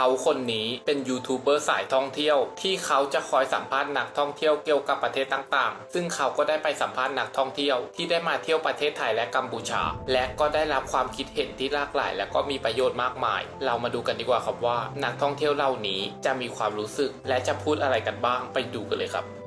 เขาคนนี้เป็นยูทูบเบอร์สายท่องเที่ยว ที่เขาจะคอยสัมภาษณ์นักท่องเที่ยวเกี่ยวกับประเทศต่างๆ ซึ่งเขาก็ได้ไปสัมภาษณ์นักท่องเที่ยว ที่ได้มาเที่ยวประเทศไทยและกัมพูชา และก็ได้รับความคิดเห็นที่หลากหลาย และก็มีประโยชน์มากมาย เรามาดูกันดีกว่าครับว่า นักท่องเที่ยวเหล่านี้จะมีความรู้สึก และจะพูดอะไรกันบ้างไปดูกันเลยครับ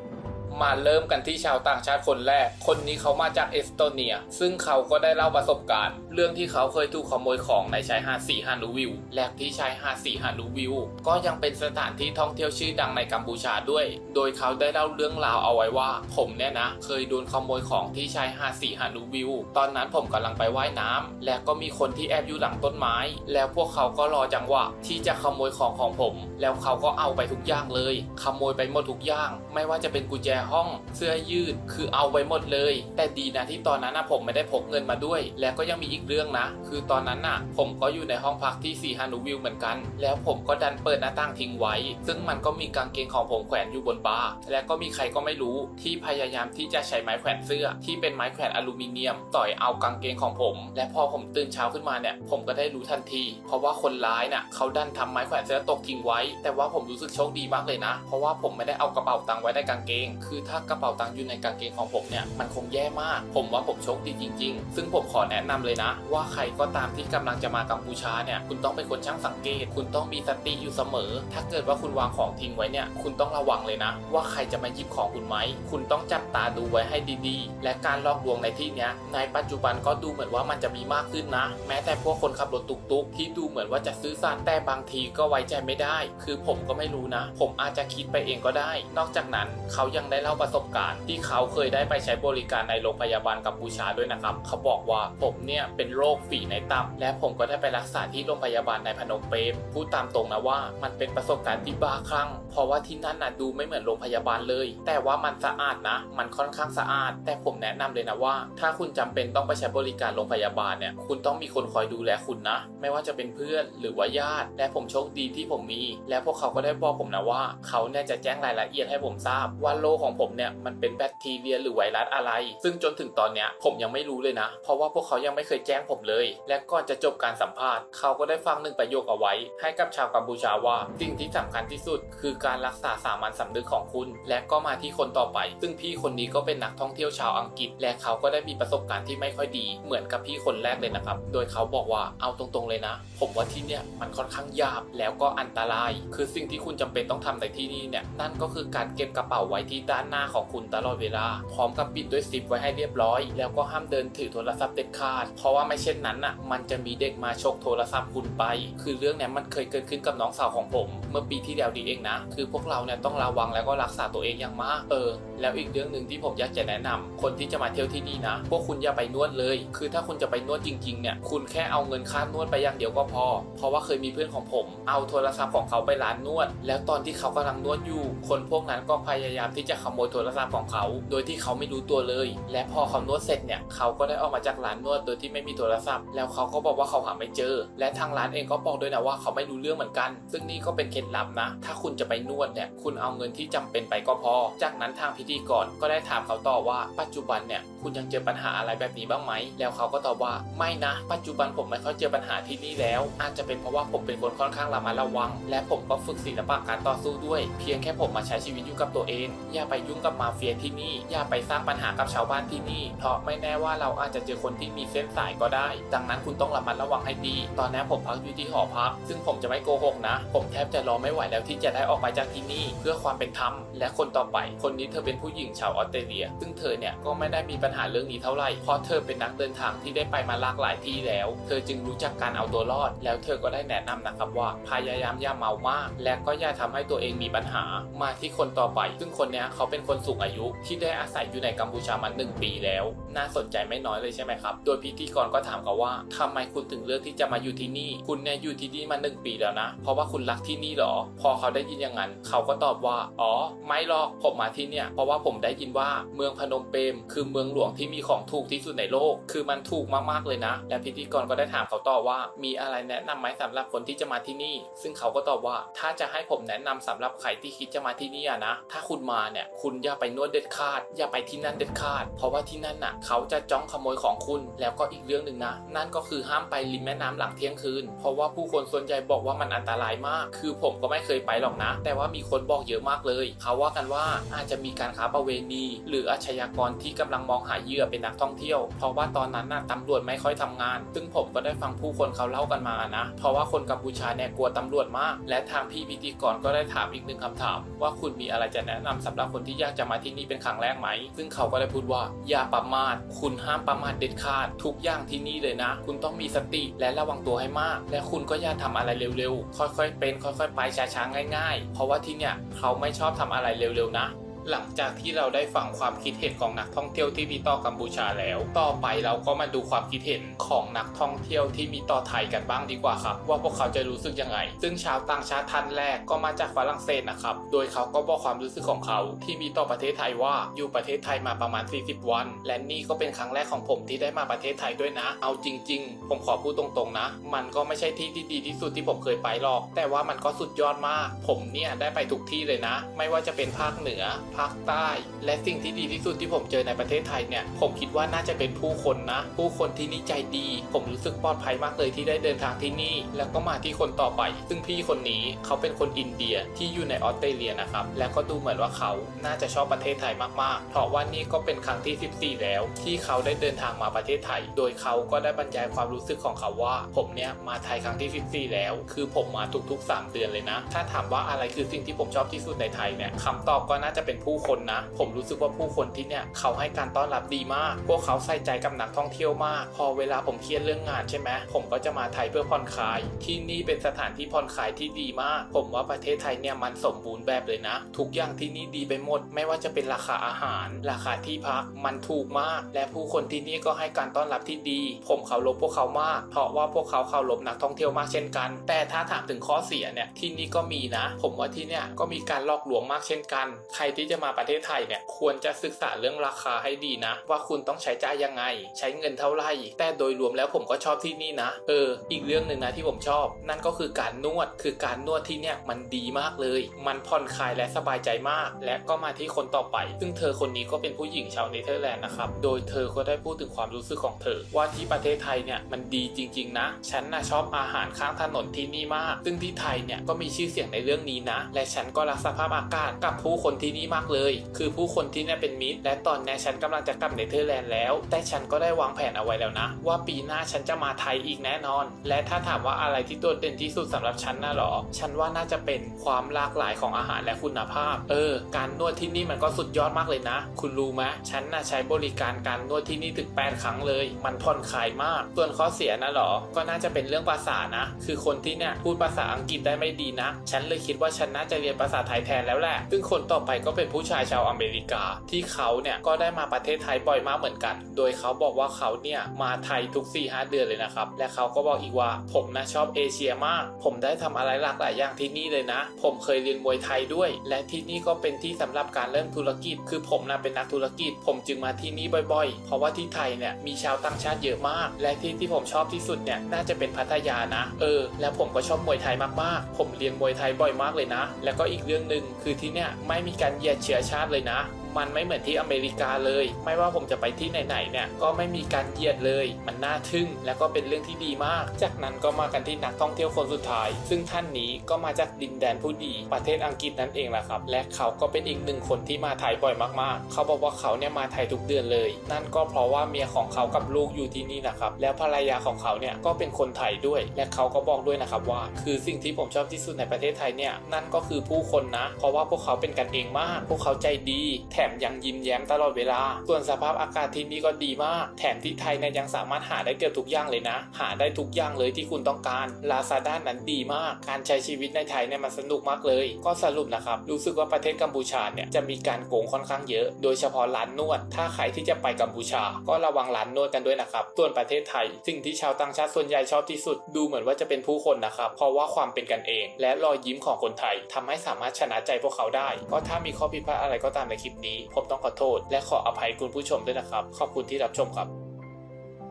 มาเริ่มกันที่ชาวต่างชาติคนแรก คนนี้เขามาจากเอสโตเนีย ซึ่งเขาก็ได้เล่าประสบการณ์ เรื่องที่เขาเคยถูกขโมยของในชายหาดสีฮานูวิว และที่ชายหาดสีฮานูวิว ก็ยังเป็นสถานที่ท่องเที่ยวชื่อดังในกัมพูชาด้วย โดยเขาได้เล่าเรื่องราวเอาไว้ว่า ผมเนี่ยนะ เคยโดนขโมยของที่ชายหาดสีฮานูวิว ตอนนั้นผมกำลังไปว่ายน้ำและก็มีคนที่แอบอยู่หลังต้นไม้ แล้วพวกเขาก็รอจังหวะที่จะขโมยของของผม แล้วเขาก็เอาไปทุกอย่างเลย ขโมยไปหมดทุกอย่าง ไม่ว่าจะเป็นกุญแจห้องเสื้อยืดคือเอาไปหมดเลย แต่ดีนะที่ตอนนั้นนะผมไม่ได้พกเงินมาด้วย แล้วก็ยังมีอีกเรื่องนะ คือตอนนั้นน่ะ ผมก็อยู่ในห้องพักที่ซีฮานูวิวเหมือนกัน แล้วผมก็ดันเปิดหน้าต่างทิ้งไว้ ซึ่งมันก็มีกางเกงของผมแขวนอยู่บนบาร์และก็มีใครก็ไม่รู้ที่พยายามที่จะใช้ไม้แขวนเสื้อ ที่เป็นไม้แขวนอลูมิเนียม ต่อยเอากางเกงของผม และพอผมตื่นเช้าขึ้นมาเนี่ยผมก็ได้รู้ทันที เพราะว่าคนร้ายน่ะเขาดันทำไม้แขวนเสื้อตกทิ้งไว้ แต่ว่าผมรู้สึกโชคดีมากเลยนะ เพราะว่าผมไม่ได้เอากระเป๋าตังค์ไว้ในกางเกงคือถ้ากระเป๋าตังค์อยู่ในกางเกงของผมเนี่ยมันคงแย่มาก ผมว่าผมโชคดีจริง ๆ ซึ่งผมขอแนะนำเลยนะ ว่าใครก็ตามที่กำลังจะมากัมพูชาเนี่ยคุณต้องเป็นคนช่างสังเกต คุณต้องมีสติอยู่เสมอ ถ้าเกิดว่าคุณวางของทิ้งไว้เนี่ยคุณต้องระวังเลยนะ ว่าใครจะมาหยิบของคุณไหมคุณต้องจับตาดูไว้ให้ดีๆ และการลอกลวงในที่เนี้ยในปัจจุบันก็ดูเหมือนว่ามันจะมีมากขึ้นนะ แม้แต่พวกคนขับรถตุกๆ ที่ดูเหมือนว่าจะซื้อสัตย์แต่บางทีก็ไว้ใจไม่ได้ คือผมก็ไม่รู้นะ ผมอาจจะคิดไปเองก็ได้ นอกจากนั้นเขายังได้เล่าประสบการณ์ที่เขาเคยได้ไปใช้บริการในโรงพยาบาลกัมพูชาด้วยนะครับ เขาบอกว่าผมเนี่ยเป็นโรคฝีในตับและผมก็ได้ไปรักษาที่โรงพยาบาลในพนมเปญพูดตามตรงนะว่ามันเป็นประสบการณ์ที่บ้าคลั่ง เพราะว่าที่นั่นน่ะดูไม่เหมือนโรงพยาบาลเลย แต่ว่ามันสะอาดนะ มันค่อนข้างสะอาด แต่ผมแนะนำเลยนะว่า ถ้าคุณจำเป็นต้องไปใช้บริการโรงพยาบาลเนี่ยคุณต้องมีคนคอยดูแลคุณนะ ไม่ว่าจะเป็นเพื่อนหรือว่าญาติ และผมโชคดีที่ผมมี และพวกเขาก็ได้บอกผมนะว่า เขาเนี่ยจะแจ้งรายละเอียดให้ผมทราบว่าโรคของผมเนี่ยมันเป็นแบคทีเรียหรือไวรัสอะไร ซึ่งจนถึงตอนเนี้ยผมยังไม่รู้เลยนะ เพราะว่าพวกเขายังไม่เคยแจ้งผมเลย และก่อนจะจบการสัมภาษณ์เขาก็ได้ฟังหนึ่งประโยคเอาไว้ ให้กับชาวกัมพูชาว่า สิ่งที่สำคัญที่สุด คือการรักษาสามัญสำนึกของคุณ และก็มาที่คนต่อไป ซึ่งพี่คนนี้ก็เป็นนักท่องเที่ยวชาวอังกฤษ และเขาก็ได้มีประสบการณ์ที่ไม่ค่อยดี เหมือนกับพี่คนแรกเลยนะครับ โดยเขาบอกว่าเอาตรงๆเลยนะ ผมว่าที่เนี่ยมันค่อนข้างยากแล้วก็อันตราย คือสิ่งที่คุณจำเป็นต้องทำในที่นี่เนี่ยนั่นก็คือการเก็บกระเป๋าไว้ที่ด้านหน้าของคุณตลอดเวลา พร้อมกับปิดด้วยซิปไว้ให้เรียบร้อย แล้วก็ห้ามเดินถือโทรศัพท์เด็ดขาด เพราะว่าไม่เช่นนั้นอะมันจะมีเด็กมาฉกโทรศัพท์คุณไป คือเรื่องเนี้ยมันเคยเกิดขึ้นกับน้องสาวของผม เมื่อปีที่แล้วดีเองนะ คือพวกเราเนี่ยต้องระวังแล้วก็รักษาตัวเองอย่างมาก เออ แล้วอีกเรื่องหนึ่งที่ผมอยากจะแนะนำคนที่จะมาเที่ยวที่นี่นะ พวกคุณอย่าไปนวดเลย คือถ้าคุณจะไปนวดจริงๆเนี่ย คุณแค่เอาเงินค่านวดไปอย่างเดียวก็พอ เพราะว่าเคยมีเพื่อนของผม เอาโทรศัพท์ของเขาไปร้านนวด แล้วตอนที่เขากำลังนวดอยู่ คนพวกนั้นก็พยายามที่จะขโมยโทรศัพท์ของเขา โดยที่เขาไม่รู้ตัวเลย และพอเขานวดเสร็จเนี่ยเขาก็ได้ออกมาจากร้านนวดโดยที่ไม่มีโทรศัพท์ แล้วเขาก็บอกว่าเขาหาไม่เจอ และทางร้านเองก็บอกด้วยนะว่าเขาไม่รู้เรื่องเหมือนกัน ซึ่งนี่ก็เป็นเคล็ดลับนะ ถ้าคุณจะไปนวดเนี่ยคุณเอาเงินที่จำเป็นไปก็พอ จากนั้นทางพิธีกรก็ได้ถามเขาต่อว่า ปัจจุบันเนี่ยคุณยังเจอปัญหาอะไรแบบนี้บ้างไหม แล้วเขาก็ตอบว่าไม่นะ ปัจจุบันผมไม่ค่อยเจอปัญหาที่นี่แล้ว อาจจะเป็นเพราะว่าผมเป็นคนค่อนข้างระมัดระวัง และผมก็ฝึกศิลปะการต่อสู้ด้วย เพียงแค่ผมมาใช้ชีวิตอยู่กับตัวเอง อย่าไปยุ่งกับมาเฟียที่นี่ อย่าไปสร้างปัญหากับชาวบ้านที่นี่ เพราะไม่แน่ว่าเราอาจจะเจอคนที่มีเส้นสายก็ได้ ดังนั้นคุณต้องระมัดระวังให้ดี ตอนนี้ผมพักอยู่ที่หอพัก ซึ่งผมจะไม่โกหกนะ ผมแทบจะรอไม่ไหวแล้วที่จะได้ออกไปจากที่นี่ เพื่อความเป็นธรรม และคนต่อไป คนนี้เธอเป็นผู้หญิงชาวออสเตรเลีย ซึ่งเธอเนี่ยก็ไม่ได้มีปัญหาเรื่องนี้เท่าไหร่ เพราะเธอเป็นนักเดินทางที่ได้ไปมาหลากหลายที่แล้ว เธอจึงรู้จักการเอาตัวรอด แล้วเธอก็ได้แนะนำนะครับว่าพยายามอย่าเมามาก และก็อย่าทำให้ตัวเองมีปัญหา มาที่คนต่อไป ซึ่งคนนี้ยเขาเป็นคนสูงอายุที่ได้อาศัยอยู่ในกัมพูชามาหนึ่งปีแล้ว น่าสนใจไม่น้อยเลยใช่ไหมครับ โดยพิธีกรก็ถามเขาว่าทำไมคุณถึงเลือกที่จะมาอยู่ที่นี่ คุณเนี่ยอยู่ที่นี่มาหนึ่งปีแล้วนะ เพราะว่าคุณรักที่นี่หรอ พอเขาได้ยินอย่างนั้น เขาก็ตอบว่า อ๋อ ไม่หรอก ผมมาที่เนี่ย เพราะว่าผมได้ยินว่าเมืองพนมเปญคือเมืองหลวงที่มีของถูกที่สุดในโลก คือมันถูกมากๆเลยนะ และพิธีกรก็ได้ถามเขาต่อว่า มีอะไรแนะนำไหมสำหรับคนที่จะมาที่นี่ ซึ่งเขาก็ตอบว่า ถ้าจะให้ผมแนะนำสำหรับใครที่คิดจะมาที่นี่นะ ถ้าคุณมาเนี่ยคุณอย่าไปนวดเด็ดขาด อย่าไปที่นั่นเด็ดขาด เพราะว่าที่นั่นน่ะ เขาจะจ้องขโมยของคุณ แล้วก็อีกเรื่องหนึ่งนะ นั่นก็คือห้ามไปริมแม่น้ำหลังเที่ยงคืน เพราะว่าผู้คนส่วนใหญ่บอกว่ามันอันตรายมาก คือผมก็ไม่เคยไปหรอกนะ แต่ว่ามีคนบอกเยอะมากเลย เขาว่ากันว่าอาจจะมีการค้าประเวณี หรืออาชญากรที่กำลังมองหาเหยื่อเป็นนักท่องเที่ยว เพราะว่าตอนนั้นน่ะตำรวจไม่ค่อยทำงาน ซึ่งผมก็ได้ฟังผู้คนเขาเล่ากันมานะ เพราะว่าคนกัมพูชาเนี่ยกลัวตำรวจมาก และทางพี่พิธีกรก็ได้ถามอีกหนึ่งคำถาม ว่าคุณมีอะไรจะแนะนำสำหรับคนที่อยากจะมาที่นี่เป็นครั้งแรกไหม ซึ่งเขาก็ได้พูดว่า อย่าประมาท คุณห้ามประมาทเด็ดขาด ทุกอย่างที่นี่เลยนะ คุณต้องมีสติและระวังตัวให้มาก และคุณก็อย่าทำอะไรเร็วๆ ค่อยๆ เป็น ค่อยๆ ไปช้าๆ ง่าย ๆ เพราะว่าที่เนี่ยเขาไม่ชอบทำอะไรเร็วๆ นะ หลังจากที่เราได้ฟังความคิดเห็นของนักท่องเที่ยวที่มีต่อกัมพูชาแล้ว ต่อไปเราก็มาดูความคิดเห็นของนักท่องเที่ยวที่มีต่อไทยกันบ้างดีกว่าครับ ว่าพวกเขาจะรู้สึกยังไง ซึ่งชาวต่างชาติท่านแรกก็มาจากฝรั่งเศสนะครับ โดยเขาก็บอกความรู้สึกของเขาที่มีต่อประเทศไทยว่าอยู่ประเทศไทยมาประมาณ 40 วัน และนี่ก็เป็นครั้งแรกของผมที่ได้มาประเทศไทยด้วยนะ เอาจริง ๆ ผมขอพูดตรงๆนะ มันก็ไม่ใช่ที่ที่ดีที่สุดที่ผมเคยไปหรอก แต่ว่ามันก็สุดยอดมาก ผมเนี่ยได้ไปทุกที่เลยนะ ไม่ว่าจะเป็นภาคเหนือภาคใต้ และสิ่งที่ดีที่สุดที่ผมเจอในประเทศไทยเนี่ยผมคิดว่าน่าจะเป็นผู้คนนะ ผู้คนที่นี่ใจดี ผมรู้สึกปลอดภัยมากเลยที่ได้เดินทางที่นี่ แล้วก็มาที่คนต่อไป ซึ่งพี่คนนี้เขาเป็นคนอินเดียที่อยู่ในออสเตรเลียนะครับแล้วก็ดูเหมือนว่าเขาน่าจะชอบประเทศไทยมากๆ เพราะว่านี่ก็เป็นครั้งที่ 14 แล้ว ที่เขาได้เดินทางมาประเทศไทย โดยเขาก็ได้บรรยายความรู้สึกของเขาว่า ผมเนี่ยมาไทยครั้งที่ 14 แล้ว คือผมมาทุกๆ 3 เดือนเลยนะ ถ้าถามว่าอะไรคือสิ่งที่ผมชอบที่สุดในไทยเนี่ยคำตอบก็น่าจะเป็นผู้คนนะ ผมรู้สึกว่าผู้คนที่เนี่ยเขาให้การต้อนรับดีมาก พวกเขาใส่ใจกับนักท่องเที่ยวมาก พอเวลาผมเครียดเรื่องงานใช่ไหมผมก็จะมาไทยเพื่อผ่อนคลาย ที่นี่เป็นสถานที่ผ่อนคลายที่ดีมาก ผมว่าประเทศไทยเนี่ยมันสมบูรณ์แบบเลยนะ ทุกอย่างที่นี่ดีไปหมด ไม่ว่าจะเป็นราคาอาหาร ราคาที่พักมันถูกมาก และผู้คนที่นี่ก็ให้การต้อนรับที่ดี ผมเคารพพวกเขามากเพราะว่าพวกเขาเคารพนักท่องเที่ยวมากเช่นกัน แต่ถ้าถามถึงข้อเสียเนี่ยที่นี่ก็มีนะ ผมว่าที่เนี่ยก็มีการหลอกลวงมากเช่นกัน ใครที่จะมาประเทศไทยเนี่ยควรจะศึกษาเรื่องราคาให้ดีนะ ว่าคุณต้องใช้จ่ายยังไง ใช้เงินเท่าไหร่แต่โดยรวมแล้วผมก็ชอบที่นี่นะ เออ อีกเรื่องหนึ่งนะที่ผมชอบ นั่นก็คือการนวดคือการนวดที่เนี่ยมันดีมากเลย มันผ่อนคลายและสบายใจมาก และก็มาที่คนต่อไป ซึ่งเธอคนนี้ก็เป็นผู้หญิงชาวเนเธอร์แลนด์นะครับโดยเธอก็ได้พูดถึงความรู้สึกของเธอ ว่าที่ประเทศไทยเนี่ยมันดีจริง ๆ นะ ฉันนะชอบอาหารข้างถนนที่นี่มาก ซึ่งที่ไทยเนี่ยก็มีชื่อเสียงในเรื่องนี้นะ และฉันก็รักสภาพอากาศกับผู้คนที่นี่มากเลย คือผู้คนที่เนี่ยเป็นมิตร และตอนนี้ฉันกำลังจะกลับเนเธอร์แลนด์แล้ว แต่ฉันก็ได้วางแผนเอาไว้แล้วนะ ว่าปีหน้าฉันจะมาไทยอีกแน่นอน และถ้าถามว่าอะไรที่โดดเด่นที่สุดสำหรับฉันน่ะหรอ ฉันว่าน่าจะเป็นความหลากหลายของอาหารและคุณภาพ เออ การนวดที่นี่มันก็สุดยอดมากเลยนะ คุณรู้ไหมฉันน่ะใช้บริการการนวดที่นี่ถึง8ครั้งเลย มันผ่อนคลายมาก ส่วนข้อเสียนะหรอ ก็น่าจะเป็นเรื่องภาษานะ คือคนที่เนี่ยพูดภาษาอังกฤษได้ไม่ดีนะ ฉันเลยคิดว่าฉันน่าจะเรียนภาษาไทยแทนแล้วแหละ ซึ่งคนต่อไปก็เป็นผู้ชายชาวอเมริกา ที่เขาเนี่ยก็ได้มาประเทศไทยบ่อยมากเหมือนกัน โดยเขาบอกว่าเขาเนี่ยมาไทยทุก4 5เดือนเลยนะครับ และเขาก็บอกอีกว่าผมนะชอบเอเชียมาก ผมได้ทำอะไรหลากหลายอย่างที่นี่เลยนะ ผมเคยเรียนมวยไทยด้วย และที่นี่ก็เป็นที่สำหรับการเริ่มธุรกิจ คือผมนะเป็นนักธุรกิจ ผมจึงมาที่นี่บ่อย ๆ เพราะว่าที่ไทยเนี่ยมีชาวต่างชาติเยอะมาก และที่ที่ผมชอบที่สุดเนี่ยน่าจะเป็นพัทยานะ เออ แล้วผมก็ชอบมวยไทยมากๆ ผมเรียนมวยไทยบ่อยมากเลยนะ แล้วก็อีกเรื่องหนึ่งคือที่เนี่ยไม่มีการเหยียดเชื้อชาติเลยนะ มันไม่เหมือนที่อเมริกาเลย ไม่ว่าผมจะไปที่ไหนๆเนี่ยก็ไม่มีการเหยียดเลย มันน่าทึ่งและก็เป็นเรื่องที่ดีมาก จากนั้นก็มากันที่นักท่องเที่ยวคนสุดท้าย ซึ่งท่านนี้ก็มาจากดินแดนผู้ดี ประเทศอังกฤษนั่นเองแหละครับ และเขาก็เป็นอีกหนึ่งคนที่มาไทยบ่อยมากๆ เขาบอกว่าเขาเนี่ยมาไทยทุกเดือนเลย นั่นก็เพราะว่าเมียของเขากับลูกอยู่ที่นี่นะครับ แล้วภรรยาของเขาเนี่ยก็เป็นคนไทยด้วย และเขาก็บอกด้วยนะครับว่า คือสิ่งที่ผมชอบที่สุดในประเทศไทยเนี่ยนั่นก็คือผู้คนนะ เพราะว่าพวกเขาเป็นกันเองมาก พวกเขาใจดีแถมยังยิ้มแย้มตลอดเวลา ส่วนสภาพอากาศที่นี่ก็ดีมาก แถมที่ไทยเนี่ยยังสามารถหาได้เกือบทุกอย่างเลยนะ หาได้ทุกอย่างเลยที่คุณต้องการลาซาด้านั้นดีมาก การใช้ชีวิตในไทยเนี่ยมันสนุกมากเลย ก็สรุปนะครับ รู้สึกว่าประเทศกัมพูชาเนี่ยจะมีการโกงค่อนข้างเยอะ โดยเฉพาะร้านนวด ถ้าใครที่จะไปกัมพูชา ก็ระวังร้านนวดกันด้วยนะครับ ส่วนประเทศไทย สิ่งที่ชาวต่างชาติส่วนใหญ่ชอบที่สุด ดูเหมือนว่าจะเป็นผู้คนนะครับ เพราะว่าความเป็นกันเอง และรอยยิ้มของคนไทยทำให้สามารถชนะใจพวกเขาได้ ก็ถ้ามีข้อผิดพลาดอะไรก็ตามในคลิปนี้ผมต้องขอโทษ และขออภัยคุณผู้ชมด้วยนะครับ ขอบคุณที่รับชมครับ